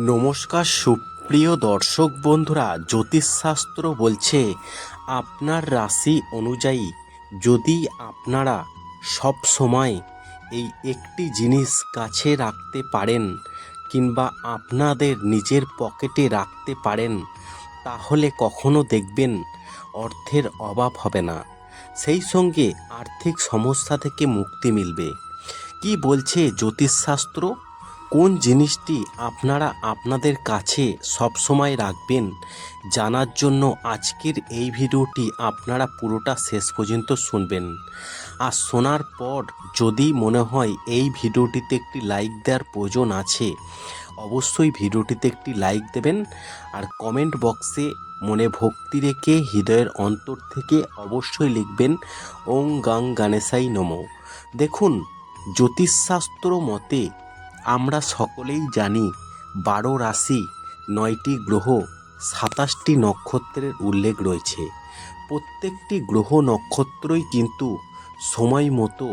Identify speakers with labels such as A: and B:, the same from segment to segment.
A: নমস্কার, সুপ্রিয় দর্শক বন্ধুরা, জ্যোতিষশাস্ত্র বলছে, আপনার রাশি অনুযায়ী যদি আপনারা সব সময় এই একটি জিনিস কাছে রাখতে পারেন কিংবা আপনাদের নিজের পকেটে রাখতে পারেন, তাহলে কখনো দেখবেন অর্থের অভাব হবে না। সেই সঙ্গে আর্থিক সমস্যা থেকে মুক্তি মিলবে। কি বলছে জ্যোতিষশাস্ত্র? কোন জিনিসটি আপনারা আপনাদের কাছে সবসময় রাখবেন জানার জন্য আজকের এই ভিডিওটি আপনারা পুরোটা শেষ পর্যন্ত শুনবেন। আর শোনার পর যদি মনে হয় এই ভিডিওটিতে একটি লাইক দেওয়ার প্রয়োজন আছে, অবশ্যই ভিডিওটিতে একটি লাইক দেবেন আর কমেন্ট বক্সে মনে ভক্তি রেখে হৃদয়ের অন্তর থেকে অবশ্যই লিখবেন, ওং গাং গানেশাই নমো। দেখুন, জ্যোতিষশাস্ত্র মতে আমরা সকলেই জানি বারো রাশি, নয়টি গ্রহ, সাতাশটি নক্ষত্রের উল্লেখ রয়েছে। প্রত্যেকটি গ্রহ নক্ষত্রই কিন্তু সময় মতো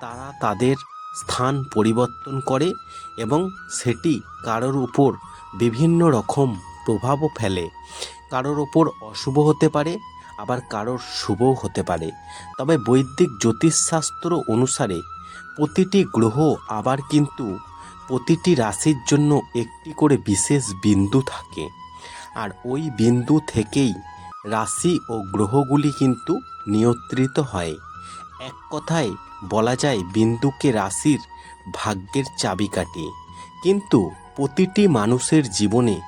A: তারা তাদের স্থান পরিবর্তন করে এবং সেটি কারোর উপর বিভিন্ন রকম প্রভাবও ফেলে। কারোর ওপর অশুভ হতে পারে, আবার কারোর শুভও হতে পারে। তবে বৈদিক জ্যোতিষশাস্ত্র অনুসারে প্রতিটি গ্রহ আবার কিন্তু প্রতিটি রাশির জন্য একটি করে বিশেষ বিন্দু থাকে। আর ওই বিন্দু থেকেই রাশি ও গ্রহগুলি কিন্তু নিয়ন্ত্রিত হয়। এক কথায় বলা যায়, বিন্দুকে রাশির ভাগ্যের চাবিকাঠি কিন্তু প্রতিটি মানুষের জীবনে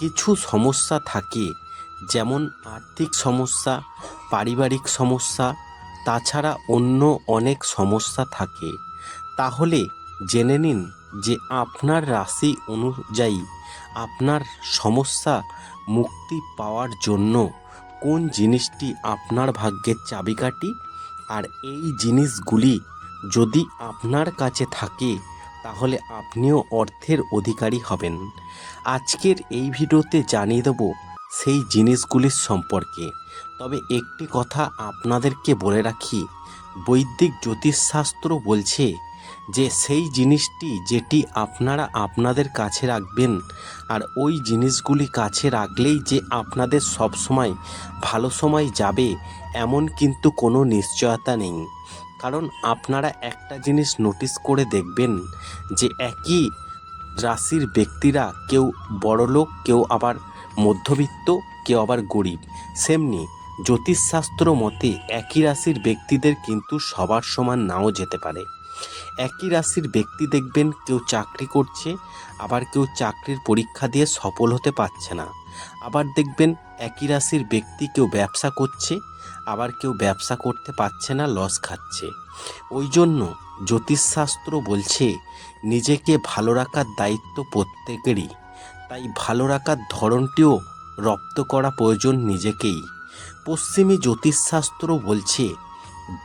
A: কিছু সমস্যা থাকে, যেমন আর্থিক সমস্যা, পারিবারিক সমস্যা, তাছাড়া অন্য অনেক সমস্যা থাকে। তাহলে জেনে নিন যে আপনার রাশি অনুযায়ী আপনার সমস্যা মুক্তি পাওয়ার জন্য কোন জিনিসটি আপনার ভাগ্যের চাবিকাঠি? আর এই জিনিসগুলি যদি আপনার কাছে থাকে, তাহলে আপনিও অর্থের অধিকারী হবেন। আজকের এই ভিডিওতে জানিয়ে দেব সেই জিনিসগুলির সম্পর্কে। তবে একটি কথা আপনাদেরকে বলে রাখি, বৈদিক জ্যোতিষশাস্ত্র বলছে যে সেই জিনিসটি যেটি আপনারা আপনাদের কাছে রাখবেন আর ওই জিনিসগুলি কাছে রাখলেই যে আপনাদের সব সময় ভালো সময় যাবে, এমন কিন্তু কোনো নিশ্চয়তা নেই। কারণ আপনারা একটা জিনিস নোটিস করে দেখবেন যে একই রাশির ব্যক্তিরা কেউ বড়লোক, কেউ আবার মধ্যবিত্ত, কেউ আবার গরিব। সেমনি জ্যোতিষশাস্ত্র মতে একই রাশির ব্যক্তিদের কিন্তু সবার সমান নাও যেতে পারে। একই রাশির ব্যক্তি দেখবেন কেউ চাকরি করছে, আবার কেউ চাকরির পরীক্ষা দিয়ে সফল হতে পারছে না। আবার দেখবেন একই রাশির ব্যক্তি কেউ ব্যবসা করছে, আবার কেউ ব্যবসা করতে পারছে না, লস খাচ্ছে। ওই জন্য জ্যোতিষশাস্ত্র বলছে, নিজেকে ভালো রাখার দায়িত্ব প্রত্যেকেরই। তাই ভালো রাখার ধরনটিও রপ্ত করা প্রয়োজন নিজেকেই। পশ্চিমী জ্যোতিষশাস্ত্র বলছে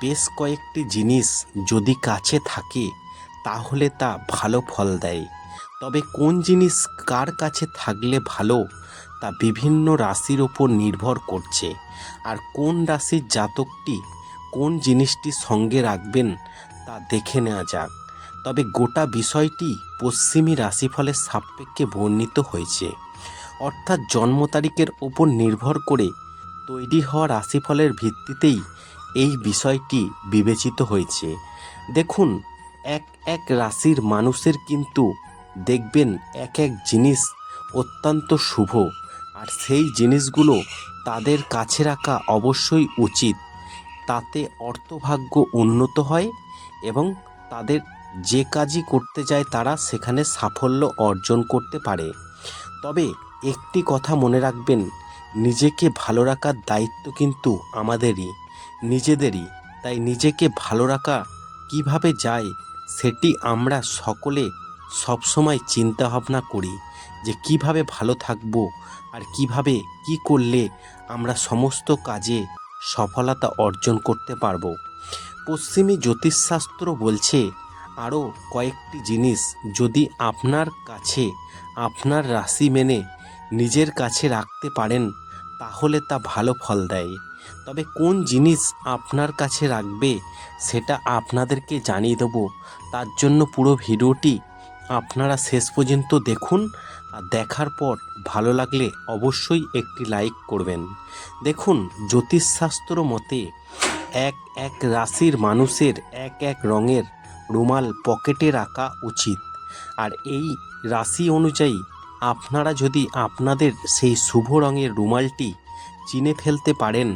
A: বেশ কয়েকটি জিনিস যদি কাছে থাকে, তাহলে তা ভালো ফল দেয়। তবে কোন জিনিস কার কাছে থাকলে ভালো, তা বিভিন্ন রাশির ওপর নির্ভর করছে। আর কোন রাশির জাতকটি কোন জিনিসটি সঙ্গে রাখবেন, তা দেখে নেওয়া যাক। তবে গোটা বিষয়টি পশ্চিমী রাশিফলের সাপেক্ষে বর্ণিত হয়েছে। অর্থাৎ জন্ম তারিখের ওপর নির্ভর করে তৈরি হওয়া রাশিফলের ভিত্তিতেই এই বিষয়টি বিবেচিত হয়েছে। দেখুন, এক এক রাশির মানুষের কিন্তু দেখবেন এক এক জিনিস অত্যন্ত শুভ, আর সেই জিনিসগুলো তাদের কাছে রাখা অবশ্যই উচিত। তাতে অর্থভাগ্য উন্নত হয় এবং তাদের যে কাজই করতে যায় তারা সেখানে সাফল্য অর্জন করতে পারে। তবে একটি কথা মনে রাখবেন, নিজেকে ভালো রাখার দায়িত্ব কিন্তু আমাদেরই। নিজেদেরই। তাই নিজেকে ভালো রাখা কীভাবে যায়, সেটি আমরা সকলে সবসময় চিন্তা ভাবনা করি যে কীভাবে ভালো থাকব আর কীভাবে কি করলে আমরা সমস্ত কাজে সফলতা অর্জন করতে পারব। পশ্চিমী জ্যোতিষশাস্ত্র বলছে, আরও কয়েকটি জিনিস যদি আপনার কাছে আপনার রাশি মেনে নিজের কাছে রাখতে পারেন তাহলে তা ভালো ফল দেয়। তবে কোন জিনিস আপনার কাছে রাখবে, সেটা আপনাদেরকে জানিয়ে দেবো। তার জন্য পুরো ভিডিওটি আপনারা শেষ পর্যন্ত দেখুন। আর দেখার পর ভালো লাগলে অবশ্যই একটি লাইক করবেন। দেখুন, জ্যোতিষশাস্ত্র মতে এক এক রাশির মানুষের এক এক রঙের রুমাল পকেটে রাখা উচিত। আর এই রাশি অনুযায়ী আপনারা যদি আপনাদের সেই শুভ রঙের রুমালটি চিনে ফেলতে পারেন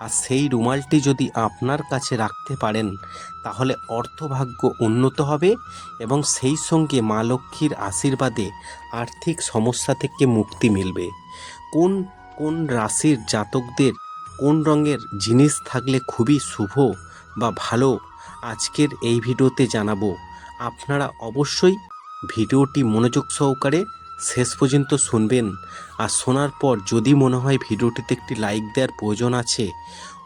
A: আর সেই রুমালটি যদি আপনার কাছে রাখতে পারেন, তাহলে অর্থভাগ্য উন্নত হবে এবং সেই সঙ্গে মা লক্ষ্মীর আশীর্বাদে আর্থিক সমস্যা থেকে মুক্তি মিলবে। কোন কোন রাশির জাতকদের কোন রঙের জিনিস থাকলে খুবই শুভ বা ভালো, আজকের এই ভিডিওতে জানাব। আপনারা অবশ্যই ভিডিওটি মনোযোগ সহকারে শেষ পর্যন্ত শুনবেন। আর শোনার পর যদি মনে হয় ভিডিওটিতে একটি লাইক দেওয়ার প্রয়োজন আছে,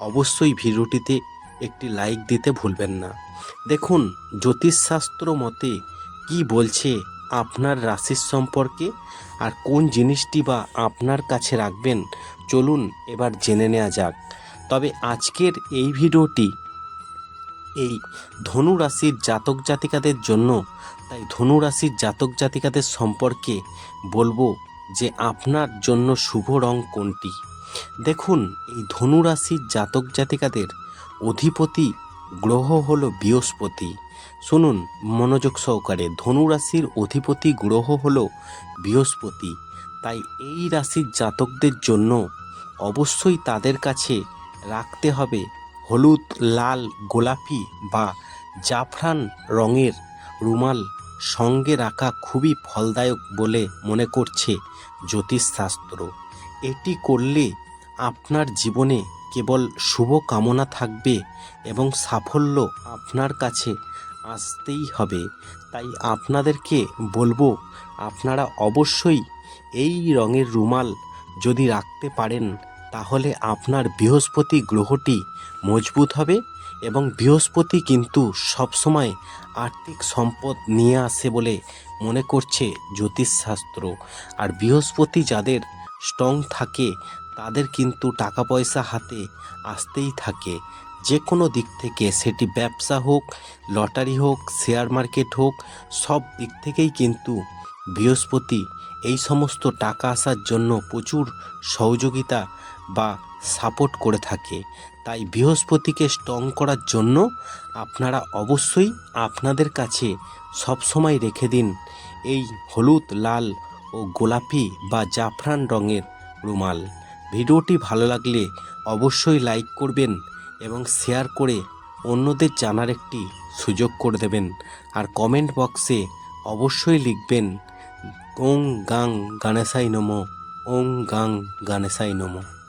A: অবশ্যই ভিডিওটিতে একটি লাইক দিতে ভুলবেন না। দেখুন, জ্যোতিষশাস্ত্র মতে কি বলছে আপনার রাশির সম্পর্কে আর কোন জিনিসটি বা আপনার কাছে রাখবেন? চলুন এবার জেনে নেওয়া যাক। তবে আজকের এই ভিডিওটি এই ধনু রাশির জাতক জাতিকাদের জন্য তাই ধনু রাশির জাতক জাতিকাদের সম্পর্কে বলব যে আপনার জন্য শুভ রং কোনটি? দেখুন, এই ধনু রাশির জাতক জাতিকাদের অধিপতি গ্রহ হল বৃহস্পতি। শুনুন মনোযোগ সহকারে ধনু রাশির অধিপতি গ্রহ হল বৃহস্পতি। তাই এই রাশির জাতকদের জন্য অবশ্যই তাদের কাছে রাখতে হবে হলুদ, লাল, গোলাপি বা জাফরান রঙের রুমাল সঙ্গে রাখা খুবই ফলদায়ক বলে মনে করছে জ্যোতিষশাস্ত্র। এটি করলে আপনার জীবনে কেবল শুভ কামনা থাকবে এবং সাফল্য আপনার কাছে আসতেই হবে। তাই আপনাদেরকে বলব, আপনারা অবশ্যই এই রঙের রুমাল যদি রাখতে পারেন, তাহলে আপনার বৃহস্পতি গ্রহটি মজবুত হবে এবং বৃহস্পতি কিন্তু সবসময় আর্থিক সম্পদ নিয়ে আসে বলে মনে করছে জ্যোতিষশাস্ত্র। আর বৃহস্পতি যাদের স্ট্রং থাকে, তাদের কিন্তু টাকা পয়সা হাতে আসতেই থাকে। যে কোনো দিক থেকে সেটি ব্যবসা হোক, লটারি হোক, শেয়ার মার্কেট হোক, সব দিক থেকেই কিন্তু বৃহস্পতি এই সমস্ত টাকা আসার জন্য প্রচুর সহযোগিতা বা সাপোর্ট করে থাকে। তাই বৃহস্পতিকে স্ট্রং করার জন্য আপনারা অবশ্যই আপনাদের কাছে সবসময় রেখে দিন এই হলুদ, লাল ও গোলাপি বা জাফরান রঙের রুমাল। ভিডিওটি ভালো লাগলে অবশ্যই লাইক করবেন এবং শেয়ার করে অন্যদের জানার একটি সুযোগ করে দেবেন। আর কমেন্ট বক্সে অবশ্যই লিখবেন, ওং গাং গণেশাই নমো, ওং গাং গণেশাই নমো।